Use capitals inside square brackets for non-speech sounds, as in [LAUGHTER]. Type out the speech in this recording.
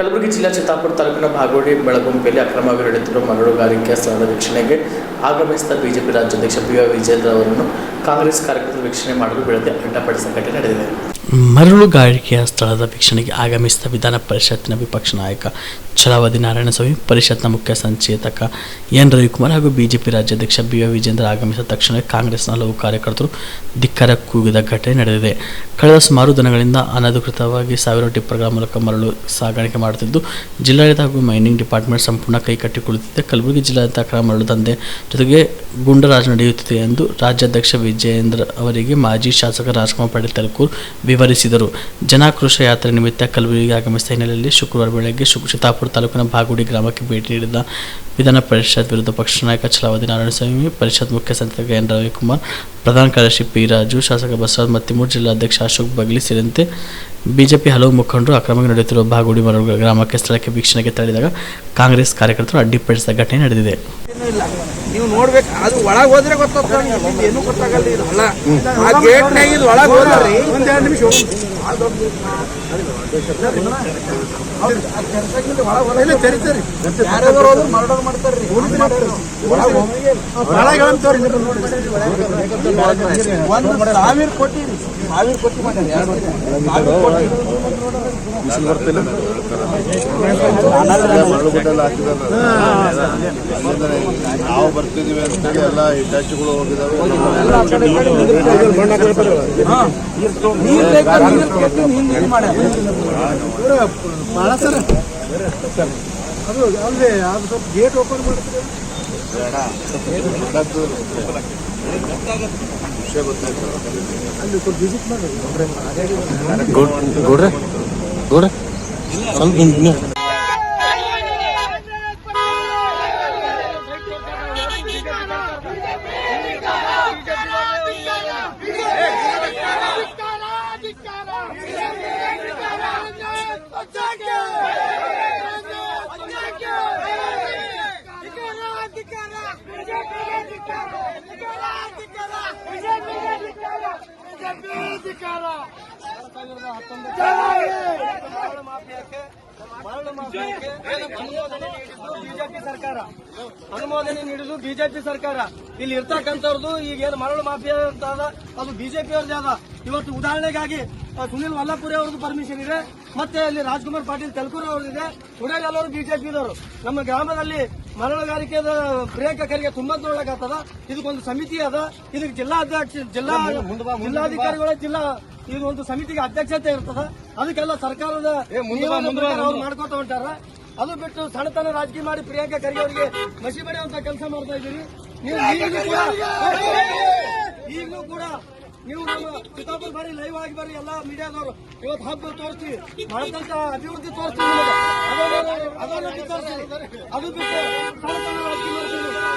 ಕಲಬುರಗಿ ಜಿಲ್ಲಾ ಚಿತ್ತಾಪುರ ತಾಲೂಕಿನ ಭಾಗೋಡಿ ಬೆಳಗುಂಪೆಯಲ್ಲಿ ಅಕ್ರಮವಾಗಿ ನಡೆಯುತ್ತಿರುವ ಮರಳುಗಾರಿಕೆ ಸ್ಥಳದ ವೀಕ್ಷಣೆಗೆ ಆಗಮಿಸಿದ ಬಿಜೆಪಿ ರಾಜ್ಯಾಧ್ಯಕ್ಷ ಪಿ ವಿ ವಿಜೇಂದ್ರ ಅವರನ್ನು ಕಾಂಗ್ರೆಸ್ ಕಾರ್ಯಕರ್ತರು ವೀಕ್ಷಣೆ ಮಾಡಲು ಬೆಳೆದ ಅಡ್ಡಪಡಿಸಿದ ಘಟನೆ ನಡೆದಿದೆ. ಮರಳುಗಾರಿಕೆಯ ಸ್ಥಳದ ವೀಕ್ಷಣೆಗೆ ಆಗಮಿಸಿದ ವಿಧಾನ ಪರಿಷತ್ತಿನ ವಿಪಕ್ಷ ನಾಯಕ ಛಲವಾದಿ ನಾರಾಯಣಸ್ವಾಮಿ, ಪರಿಷತ್ನ ಮುಖ್ಯ ಸಂಚೇತಕ ಎನ್ ರವಿಕುಮಾರ್ ಹಾಗೂ ಬಿಜೆಪಿ ರಾಜ್ಯಾಧ್ಯಕ್ಷ ಬಿ ವಿ ವಿಜೇಂದ್ರ ಆಗಮಿಸಿದ ತಕ್ಷಣ ಕಾಂಗ್ರೆಸ್ನ ಹಲವು ಕಾರ್ಯಕರ್ತರು ಧಿಕ್ಕರ ಕೂಗಿದ ಘಟನೆ ನಡೆದಿದೆ. ಕಳೆದ ಸುಮಾರು ದಿನಗಳಿಂದ ಅನಧಿಕೃತವಾಗಿ ಸಾವಿರ ಟಿಪ್ಪರ್ಗಳ ಮೂಲಕ ಮರಳು ಸಾಗಾಣಿಕೆ ಮಾಡುತ್ತಿದ್ದು, ಜಿಲ್ಲಾಡಳಿತ ಹಾಗೂ ಮೈನಿಂಗ್ ಡಿಪಾರ್ಟ್ಮೆಂಟ್ ಸಂಪೂರ್ಣ ಕೈ ಕಟ್ಟಿಕೊಳ್ಳುತ್ತಿದೆ. ಕಲಬುರಗಿ ಜಿಲ್ಲಾಡಳಿತ ಅಕ್ರಮ ದಂಧೆ ಜೊತೆಗೆ ಗುಂಡರಾಜ್ ನಡೆಯುತ್ತಿದೆ ಎಂದು ರಾಜ್ಯಾಧ್ಯಕ್ಷ ವಿಜಯೇಂದ್ರ ಅವರಿಗೆ ಮಾಜಿ ಶಾಸಕ ರಾಜ್ಕುಮಾರ್ ಪಾಟೀಲ್ ತಲಕೂರ್ ವಿವರಿಸಿದರು. ಜನಾಕ್ರೋಶ ಯಾತ್ರೆ ನಿಮಿತ್ತ ಕಲಬುರಗಿಗೆ ಆಗಮಿಸಿದ ಹಿನ್ನೆಲೆಯಲ್ಲಿ ಶುಕ್ರವಾರ ಬೆಳಗ್ಗೆ ಶು ಶಿತಾಪುರ ತಾಲೂಕಿನ ಬಾಗುಡಿ ಗ್ರಾಮಕ್ಕೆ ಭೇಟಿ ನೀಡಿದ ವಿಧಾನ ಪರಿಷತ್ ವಿರುದ್ಧ ಪಕ್ಷ ನಾಯಕ ಛಲವಾದಿ ನಾರಾಯಣಸ್ವಾಮಿ ಪರಿಷತ್ ಮುಖ್ಯ ಸಂಚಾಲಕ ಎನ್ ರವಿಕುಮಾರ್, ಪ್ರಧಾನ ಕಾರ್ಯದರ್ಶಿ ಪಿ ರಾಜು, ಶಾಸಕ ಬಸವರಾಜ್ ಮತ್ತಿಮೂರು ಜಿಲ್ಲಾಧ್ಯಕ್ಷ ಅಶೋಕ್ ಬಗ್ಲಿ ಸೇರಿದಂತೆ ಬಿಜೆಪಿ ಹಲವು ಮುಖಂಡರು ಅಕ್ರಮವಾಗಿ ನಡೆಯುತ್ತಿರುವ ಬಾಗುಡಿ ಮರಳು ಗ್ರಾಮಕ್ಕೆ ಸ್ಥಳಕ್ಕೆ ವೀಕ್ಷಣೆಗೆ ತೆರಳಿದಾಗ ಕಾಂಗ್ರೆಸ್ ಕಾರ್ಯಕರ್ತರು ಅಡ್ಡಿಪಡಿಸಿದ ಘಟನೆ ನಡೆದಿದೆ. ಇಲ್ಲ. ನೀವು ನೋಡ್ಬೇಕು ಅದು ಒಳಗೆ ಹೋದ್ರೆ ಗೊತ್ತಾಗ್ತದೆ ಏನೂ ಗೊತ್ತಾಗಲ್ಲ ಇದು. ಹೊಲ ಆ ಗೇಟ್ನಾಗ ಇದು ಒಳಗೆ ಹೋದ್ರಿ ಒಂದೆರಡು ನಿಮಿಷ ಒಂದು ಸಾವಿರ ಸಾವಿರ ಕೋಟಿ ಮಾಡ್ಯಾರ ಎರಡು ವರ್ಷ. ಸಾವಿರ ಕೋಟಿ ಮರಳುಗುಡ್ಡೆಲ್ಲ ನಾವು ಬರ್ತಿದೀವಿ ಅಂತೇಳಿ ಎಲ್ಲ ಇಟ್ಯಾಚಿಗಳು ಹೋಗಿದಾವೆ ನೀರ್ ಬೇಕಾ ಅದು ಸ್ವಲ್ಪ ಗೇಟ್ ಗೊತ್ತಾಯ್ತು ಗೌಡ್ರೆ ಗೌಡ್ರೆ. ಸ್ವಲ್ಪ ಹಿಂಗೆ ಬಿಜೆಪಿ ಸರ್ಕಾರ. ಅನುಮೋದನೆ ನೀಡಿದ್ದು ಬಿಜೆಪಿ ಸರ್ಕಾರ. ಇಲ್ಲಿ ಇರ್ತಕ್ಕಂಥವ್ರದ್ದು ಈಗ ಏನು ಮರಳು ಮಾಫಿಯಾ ಅಂತ ಅದ, ಅದು ಬಿಜೆಪಿ ಅವ್ರದ್ದೇ ಅದ. ಇವತ್ತು ಉದಾಹರಣೆಗಾಗಿ ಸುನಿಲ್ ವಲ್ಲಪುರಿ ಅವ್ರದ್ದು ಪರ್ಮಿಷನ್ ಇದೆ, ಮತ್ತೆ ಅಲ್ಲಿ ರಾಜ್ಕುಮಾರ್ ಪಾಟೀಲ್ ತೆಲಕೂರ್ ಅವ್ರದ್ದು. ಇದೆ ಉಡಾರಿ ಎಲ್ಲರೂ ಬಿಜೆಪಿದವರು. ನಮ್ಮ ಗ್ರಾಮದಲ್ಲಿ ಮರಳುಗಾರಿಕೆದ ಪ್ರಿಯಾಂಕ ಖರ್ಗೆ ತುಂಬಾ ನೋಡಕತ್ತದ ಇದಕ್ಕೊಂದು ಸಮಿತಿ ಅದ. ಇದಕ್ಕೆ ಜಿಲ್ಲಾಧ್ಯಕ್ಷ ಜಿಲ್ಲಾ ಜಿಲ್ಲಾಧಿಕಾರಿಗಳ ಜಿಲ್ಲಾ ಇದು ಒಂದು ಸಮಿತಿಗೆ ಅಧ್ಯಕ್ಷತೆ ಇರ್ತದ. ಅದಕ್ಕೆಲ್ಲ ಸರ್ಕಾರದ ಮಾಡ್ಕೊತ ಹೊಂಟಾರ. ಅದು ಬಿಟ್ಟು ಸಣ್ಣತನ ರಾಜಕೀಯ ಮಾಡಿ ಪ್ರಿಯಾಂಕಾ ಖರ್ಗೆ ಅವರಿಗೆ ಮಸಿ ಬಡಿಯುವಂತ ಕೆಲಸ ಮಾಡ್ತಾ ಇದ್ದೀರಿ. ನೀವು ಈಗಲೂ ಕೂಡ [LAUGHS] ಈಗಲೂ ಕೂಡ ನೀವು ನಮ್ಮ ಚಿತ್ತಾಪುರ ಬಾರಿ ಲೈವ್ ಆಗಿ ಬರ್ರಿ ಎಲ್ಲಾ ಮೀಡಿಯಾದವರು ಇವತ್ತು ಹಬ್ಬ ತೋರಿಸಿ ಮಾಡಿದಂತ ಅಭಿವೃದ್ಧಿ ತೋರಿಸ್ತೀವಿ. ಅದನ್ನ- ಅದನ್ನ ತೋರಿಸ್ತೀವಿ ಅದು ಬಿಟ್ಟು ಸಣ್ಣತನ ರಾಜಕೀಯ ಮಾಡ್ತೀವಿ